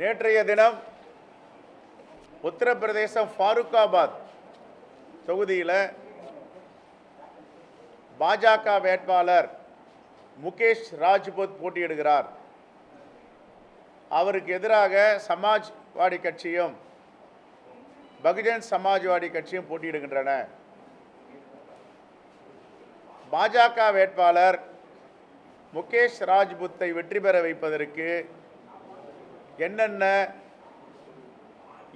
நேற்றைய தினம் உத்தரப்பிரதேசம் ஃபாருக்காபாத் தொகுதியில் பாஜக வேட்பாளர் முகேஷ் ராஜ்புத் போட்டியிடுகிறார். அவருக்கு எதிராக சமாஜ்வாடி கட்சியும் பகுஜன் சமாஜ்வாடி கட்சியும் போட்டியிடுகின்றன. பாஜக வேட்பாளர் முகேஷ் ராஜ்புத்தை வெற்றி பெற வைப்பதற்கு என்னென்ன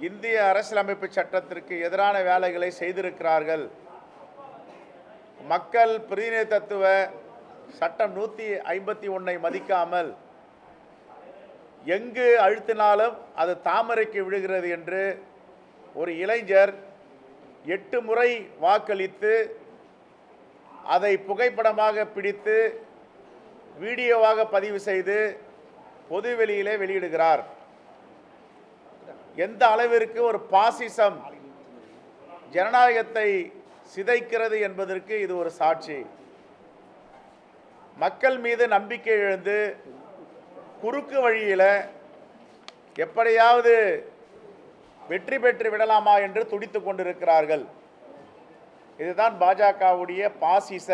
இந்திய அரசியலமைப்பு சட்டத்திற்கு எதிரான வேலைகளை செய்திருக்கிறார்கள்? மக்கள் பிரதிநிதித்துவ சட்டம் நூற்றி ஐம்பத்தி ஒன்றை மதிக்காமல் எங்கு அழுத்தினாலும் அது தாமரைக்கு விழுகிறது என்று ஒரு இளைஞர் எட்டு முறை வாக்களித்து அதை புகைப்படமாக பிடித்து வீடியோவாக பதிவு செய்து பொதுவெளியிலே வெளியிடுகிறார். எந்த அளவிற்கு ஒரு பாசிசம் ஜனநாயகத்தை சிதைக்கிறது என்பதற்கு இது ஒரு சாட்சி. மக்கள் மீது நம்பிக்கை இழந்து குறுக்கு வழியில் எப்படியாவது வெற்றி பெற்று விடலாமா என்று துடித்து கொண்டிருக்கிறார்கள். இதுதான் பாஜகவுடைய பாசிச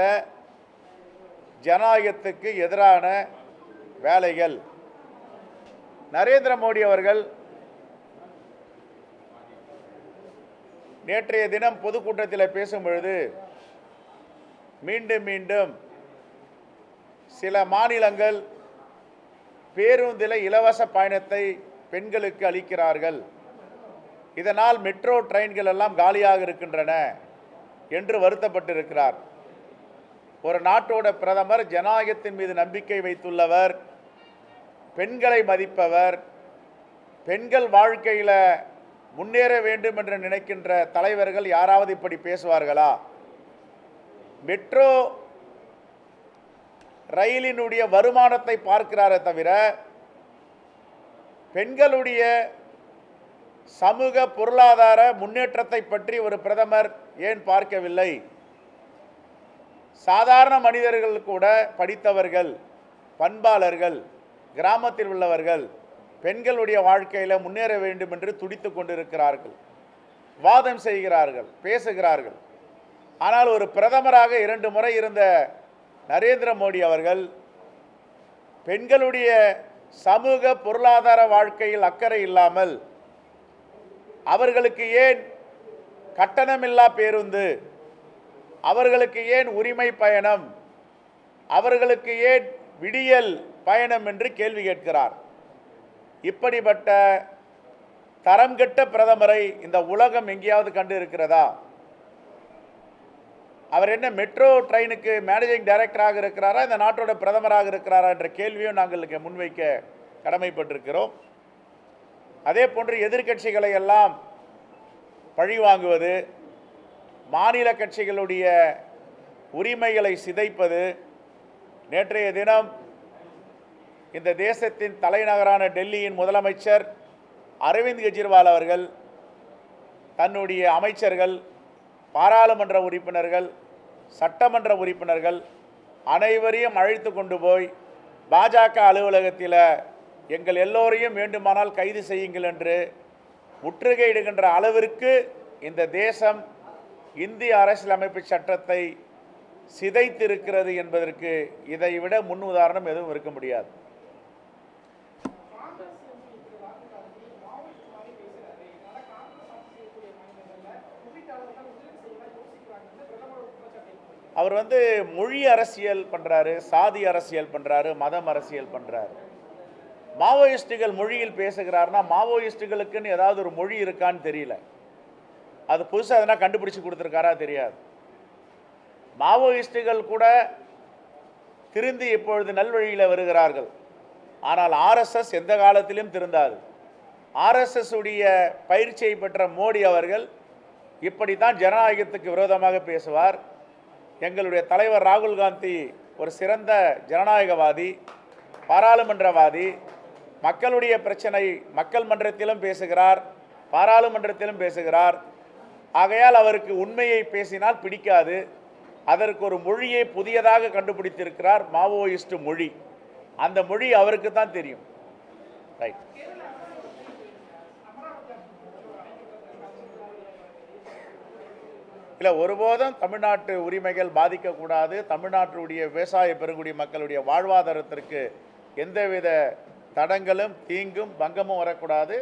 ஜனநாயகத்துக்கு எதிரான வேலைகள். நரேந்திர மோடி அவர்கள் நேற்றைய தினம் பொதுக்கூட்டத்தில் பேசும் பொழுது மீண்டும் மீண்டும் சில மாநிலங்கள் பேருந்தில் இலவச பயணத்தை பெண்களுக்கு அளிக்கிறார்கள். இதனால் மெட்ரோ ட்ரெயின்கள் எல்லாம் காலியாக இருக்கின்றன என்று வருத்தப்பட்டிருக்கிறார். ஒரு நாட்டோட பிரதமர் ஜனநாயகத்தின் மீது நம்பிக்கை வைத்துள்ளவர் பெண்களை மதிப்பவர் பெண்கள் வாழ்க்கையில் முன்னேற வேண்டும் என்று நினைக்கின்ற தலைவர்கள் யாராவது இப்படி பேசுவார்களா? மெட்ரோ ரயிலினுடைய வருமானத்தை பார்க்கிறாரே தவிர பெண்களுடைய சமூக பொருளாதார முன்னேற்றத்தை பற்றி ஒரு பிரதமர் ஏன் பார்க்கவில்லை? சாதாரண மனிதர்கள் கூட படித்தவர்கள் பண்பாளர்கள் கிராமத்தில் உள்ளவர்கள் பெண்களுடைய வாழ்க்கையில் முன்னேற வேண்டும் என்று துடித்து கொண்டிருக்கிறார்கள். வாதம் செய்கிறார்கள் பேசுகிறார்கள். ஆனால் ஒரு பிரதமராக இரண்டு முறை இருந்த நரேந்திர மோடி அவர்கள் பெண்களுடைய சமூக பொருளாதார வாழ்க்கையில் அக்கறை இல்லாமல் அவர்களுக்கு ஏன் கட்டணமில்லா பேருந்து அவர்களுக்கு ஏன் உரிமை பயணம் அவர்களுக்கு ஏன் விடியல் பயணம் என்று கேள்வி கேட்கிறார். இப்படிப்பட்ட தரம் கெட்ட பிரதமரை இந்த உலகம் எங்கேயாவது கண்டு இருக்கிறதா அவர் என்ன மெட்ரோ ட்ரெயினுக்கு மேனேஜிங் டைரக்டராக இருக்கிறாரா? இந்த நாட்டோட பிரதமராக இருக்கிறாரா என்ற கேள்வியும் நாங்கள் முன்வைக்க கடமைப்பட்டிருக்கிறோம். அதே போன்று எதிர்க்கட்சிகளை எல்லாம் பழி வாங்குவது மாநில கட்சிகளுடைய உரிமைகளை சிதைப்பது நேற்றைய தினம் இந்த தேசத்தின் தலைநகரான டெல்லியின் முதலமைச்சர் அரவிந்த் கெஜ்ரிவால் அவர்கள் தன்னுடைய அமைச்சர்கள் பாராளுமன்ற உறுப்பினர்கள் சட்டமன்ற உறுப்பினர்கள் அனைவரையும் அழைத்து கொண்டு போய் பாஜக அலுவலகத்தில் எங்கள் எல்லோரையும் வேண்டுமானால் கைது செய்யுங்கள் என்று முற்றுகையிடுகின்ற அளவிற்கு இந்த தேசம் இந்திய அரசியலமைப்பு சட்டத்தை சிதைத்திருக்கிறது என்பதற்கு இதைவிட முன் உதாரணம் எதுவும் இருக்க முடியாது. அவர் வந்து மொழி அரசியல் பண்ணுறாரு சாதி அரசியல் பண்ணுறாரு மதம் அரசியல் பண்ணுறாரு மாவோயிஸ்டுகள் மொழியில் பேசுகிறாருன்னா மாவோயிஸ்டுகளுக்குன்னு ஏதாவது ஒரு மொழி இருக்கான்னு தெரியல. அது புதுசாக எதனா கண்டுபிடிச்சி கொடுத்துருக்காரா தெரியாது. மாவோயிஸ்டுகள் கூட திருந்தி இப்பொழுது நல்வழியில் வருகிறார்கள். ஆனால் ஆர்எஸ்எஸ் எந்த காலத்திலும் திருந்தாது. ஆர்எஸ்எஸ் உடைய பயிற்சியை பெற்ற மோடி அவர்கள் இப்படித்தான் ஜனநாயகத்துக்கு விரோதமாக பேசுவார். எங்களுடைய தலைவர் ராகுல் காந்தி ஒரு சிறந்த ஜனநாயகவாதி பாராளுமன்றவாதி மக்களுடைய பிரச்சனை மக்கள் மன்றத்திலும் பேசுகிறார் பாராளுமன்றத்திலும் பேசுகிறார். ஆகையால் அவருக்கு உண்மையை பேசினால் பிடிக்காது. அதற்கு ஒரு மொழியை புதியதாக கண்டுபிடித்திருக்கிறார் மாவோயிஸ்ட் மொழி. அந்த மொழி அவருக்கு தான் தெரியும். ரைட் இல்லை ஒருபோதும் தமிழ்நாட்டு உரிமைகள் பாதிக்கக்கூடாது. தமிழ்நாட்டுடைய விவசாய பெருங்குடி மக்களுடைய வாழ்வாதாரத்திற்கு எந்தவித தடங்களும் தீங்கும் பங்கமும் வரக்கூடாது.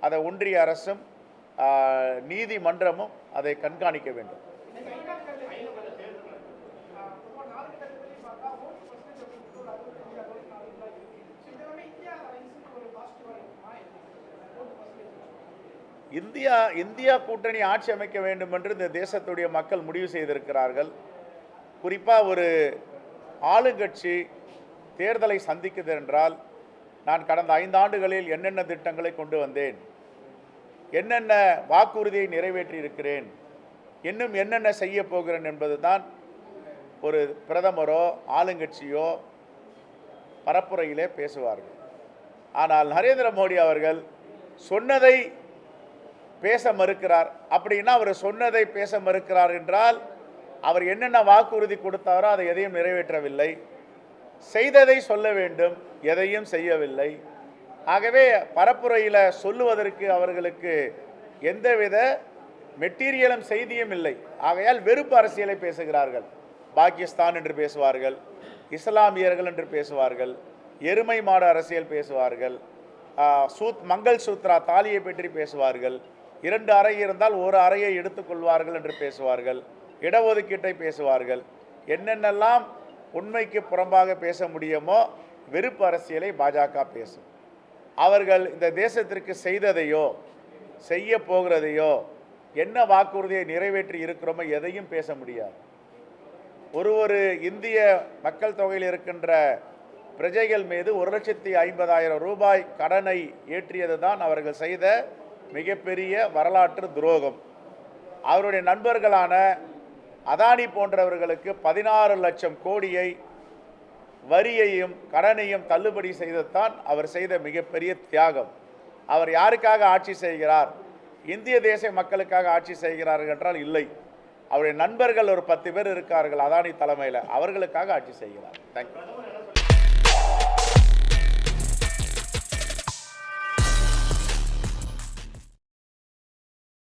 அதை ஒன்றிய அரசும் நீதிமன்றமும் அதை கண்காணிக்க வேண்டும். இந்தியா இந்தியா கூட்டணி ஆட்சி அமைக்க வேண்டும் என்று இந்த தேசத்துடைய மக்கள் முடிவு செய்திருக்கிறார்கள். குறிப்பாக ஒரு ஆளுங்கட்சி தேர்தலை சந்திக்குது என்றால் நான் கடந்த ஐந்தாண்டுகளில் என்னென்ன திட்டங்களை கொண்டு வந்தேன் என்னென்ன வாக்குறுதியை நிறைவேற்றி இருக்கிறேன் இன்னும் என்னென்ன செய்ய போகிறேன் என்பதுதான் ஒரு பிரதமரோ ஆளுங்கட்சியோ பரப்புரையிலே பேசுவார்கள். ஆனால் நரேந்திர மோடி அவர்கள் சொன்னதை பேச மறுக்கிறார். அப்படின்னா அவர் சொன்னதை பேச மறுக்கிறார் என்றால் அவர் என்னென்ன வாக்குறுதி கொடுத்தாரோ அதை எதையும் நிறைவேற்றவில்லை. செய்ததை சொல்ல வேண்டும் எதையும் செய்யவில்லை. ஆகவே பரப்புரையில் சொல்லுவதற்கு அவர்களுக்கு எந்தவித மெட்டீரியலும் செய்தியும் இல்லை. ஆகையால் வெறுப்பு அரசியலை பேசுகிறார்கள். பாகிஸ்தான் என்று பேசுவார்கள் இஸ்லாமியர்கள் என்று பேசுவார்கள் எருமை மாடு அரசியல் பேசுவார்கள் சூத் மங்கள் சூத்ரா தாலியை பற்றி பேசுவார்கள் இரண்டு அறை இருந்தால் ஒரு அறையை எடுத்துக்கொள்வார்கள் என்று பேசுவார்கள். இடஒதுக்கீட்டை பேசுவார்கள். என்னென்னலாம் உண்மைக்கு புறம்பாக பேச முடியுமோ வெறுப்பு அரசியலை பாஜக பேசும். அவர்கள் இந்த தேசத்திற்கு செய்ததையோ செய்ய போகிறதையோ என்ன வாக்குறுதியை நிறைவேற்றி இருக்கிறோமோ எதையும் பேச முடியாது. ஒரு ஒரு இந்திய மக்கள் தொகையில் இருக்கின்ற பிரஜைகள் மீது ஒரு லட்சத்தி ஐம்பதாயிரம் ரூபாய் கடனை ஏற்றியது தான் அவர்கள் செய்த மிகப்பெரிய வரலாற்று துரோகம். அவருடைய நண்பர்களான அதானி போன்றவர்களுக்கு பதினாறு லட்சம் கோடியை வரியையும் கடனையும் தள்ளுபடி செய்ததான் அவர் செய்த மிகப்பெரிய தியாகம். அவர் யாருக்காக ஆட்சி செய்கிறார்? இந்திய தேச மக்களுக்காக ஆட்சி செய்கிறார்கள் என்றால் இல்லை. அவருடைய நண்பர்கள் ஒரு பத்து பேர் இருக்கார்கள் அதானி தலைமையில். அவர்களுக்காக ஆட்சி செய்கிறார். தேங்க்யூ